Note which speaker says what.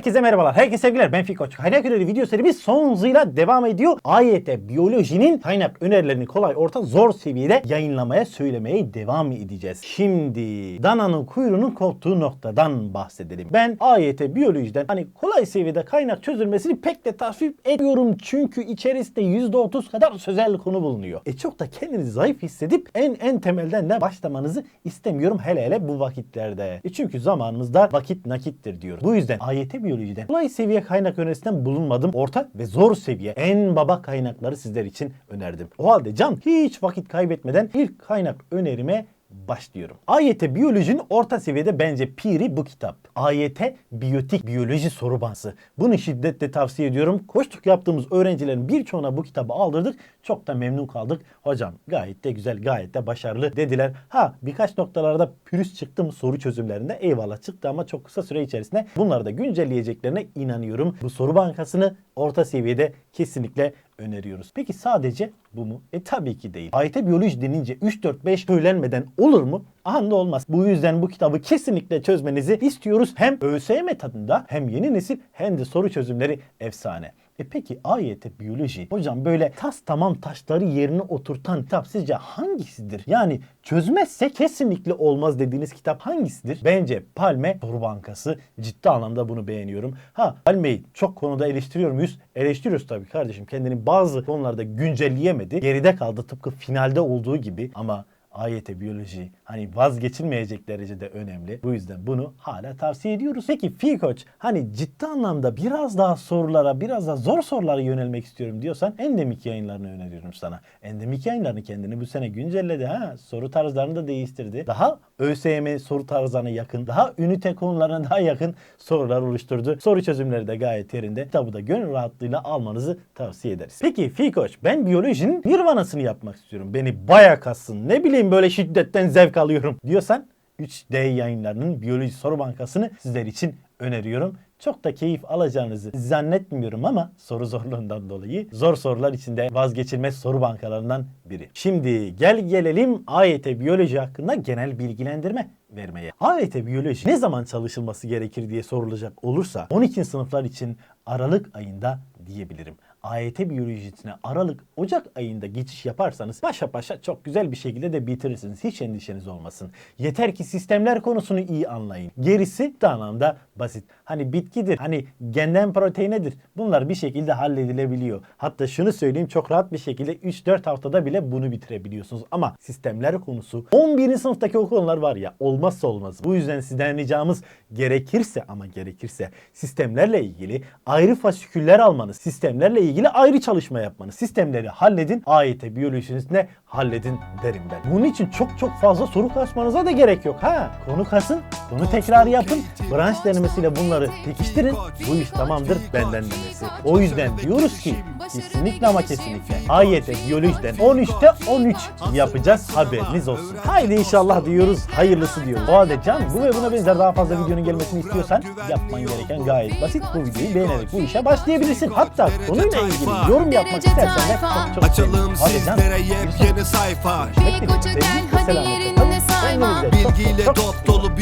Speaker 1: Herkese merhabalar, herkese sevgiler. Ben Fikoç. Kaynak öneri video serimiz son hızıyla devam ediyor. AYT Biyolojinin kaynak önerilerini kolay, orta, zor seviyede yayınlamaya, söylemeye devam edeceğiz. Şimdi dananın kuyruğunun koptuğu noktadan bahsedelim. Ben AYT Biyolojiden hani kolay seviyede kaynak çözülmesini pek de tasvip etmiyorum. Çünkü içerisinde %30 kadar sözel konu bulunuyor. E çok da kendinizi zayıf hissedip en en temelden de başlamanızı istemiyorum hele hele bu vakitlerde. E çünkü zamanımız dar, vakit nakittir diyoruz. Bu yüzden AYT biyolojiden kolay seviye kaynak önerisinden bulunmadım. Orta ve zor seviye en baba kaynakları sizler için önerdim. O halde can hiç vakit kaybetmeden ilk kaynak önerime başlıyorum. AYT Biyoloji'nin orta seviyede bence piri bu kitap. AYT Biyotik Biyoloji Soru Bansı. Bunu şiddetle tavsiye ediyorum. Koştuk yaptığımız öğrencilerin birçoğuna bu kitabı aldırdık. Çok da memnun kaldık. Hocam gayet de güzel, gayet de başarılı dediler. Ha birkaç noktalarda pürüz çıktı mı soru çözümlerinde eyvallah çıktı ama çok kısa süre içerisinde bunları da güncelleyeceklerine inanıyorum. Bu soru bankasını orta seviyede kesinlikle öneriyoruz. Peki sadece bu mu? E tabii ki değil. AYT biyoloji denince 3 4 5 söylenmeden olur mu? Anda olmaz. Bu yüzden bu kitabı kesinlikle çözmenizi istiyoruz. Hem ÖSYM tadında hem yeni nesil hem de soru çözümleri efsane. E peki AYT biyoloji hocam böyle tas tamam taşları yerine oturtan kitap sizce hangisidir? Yani çözmezse kesinlikle olmaz dediğiniz kitap hangisidir? Bence Palme Soru Bankası ciddi anlamda bunu beğeniyorum. Ha Palme'yi çok konuda eleştiriyor muyuz? Eleştiriyoruz tabii kardeşim. Kendini bazı konularda güncelleyemedi. Geride kaldı tıpkı finalde olduğu gibi ama AYT biyoloji hani vazgeçilmeyecek derecede önemli. Bu yüzden bunu hala tavsiye ediyoruz. Peki Fi Koç hani ciddi anlamda biraz daha sorulara biraz daha zor sorulara yönelmek istiyorum diyorsan endemik yayınlarını öneriyorum sana. Endemik yayınlarını kendini bu sene güncelledi ha. Soru tarzlarını da değiştirdi. Daha ÖSYM soru tarzlarına yakın, daha ünite konularına daha yakın sorular oluşturdu. Soru çözümleri de gayet yerinde. Kitabı da gönül rahatlığıyla almanızı tavsiye ederiz. Peki Fi Koç ben biyolojinin nirvanasını yapmak istiyorum. Beni baya kassın. Ne bileyim böyle şiddetten zevk alıyorum diyorsan 3D yayınlarının biyoloji soru bankasını sizler için öneriyorum. Çok da keyif alacağınızı zannetmiyorum ama soru zorluğundan dolayı zor sorular içinde vazgeçilmez soru bankalarından biri. Şimdi gel gelelim AYT biyoloji hakkında genel bilgilendirme vermeye. AYT biyoloji ne zaman çalışılması gerekir diye sorulacak olursa 12. sınıflar için Aralık ayında diyebilirim. AYT biyolojisine Aralık Ocak ayında geçiş yaparsanız paşa paşa çok güzel bir şekilde de bitirirsiniz. Hiç endişeniz olmasın. Yeter ki sistemler konusunu iyi anlayın. Gerisi de anlamda basit. Hani bitkidir, hani genden proteinedir. Bunlar bir şekilde halledilebiliyor. Hatta şunu söyleyeyim çok rahat bir şekilde 3-4 haftada bile bunu bitirebiliyorsunuz. Ama sistemler konusu 11. sınıftaki o konular var ya olmazsa olmaz. Bu yüzden sizden ricamız gerekirse ama gerekirse sistemlerle ilgili ayrı fasiküller almanız, sistemlerle ilgili ayrı çalışma yapmanız, sistemleri halledin, AYT biyolojisine halledin derim ben. Bunun için çok çok fazla soru kasmanıza da gerek yok ha. Konu kasın, konu tekrar yapın, branş denemesiyle bunları pekiştirin. Bu iş tamamdır benden demesi. O yüzden diyoruz ki kesinlikle ama kesinlikle AYT biyolojiden 13'te 13 yapacağız haberiniz olsun. Haydi inşallah diyoruz, hayırlısı diyoruz. O halde can bu ve buna benzer daha fazla videonun gelmesini istiyorsan yapman gereken gayet basit. Bu videoyu beğenerek bu işe başlayabilirsin. Hatta konuyla ilgili yorum yapmak istersen de çok çok
Speaker 2: Açalım sizlere yepyeni sayfa
Speaker 3: hadi yerinde sayma.
Speaker 2: Bilgiyle dop dolu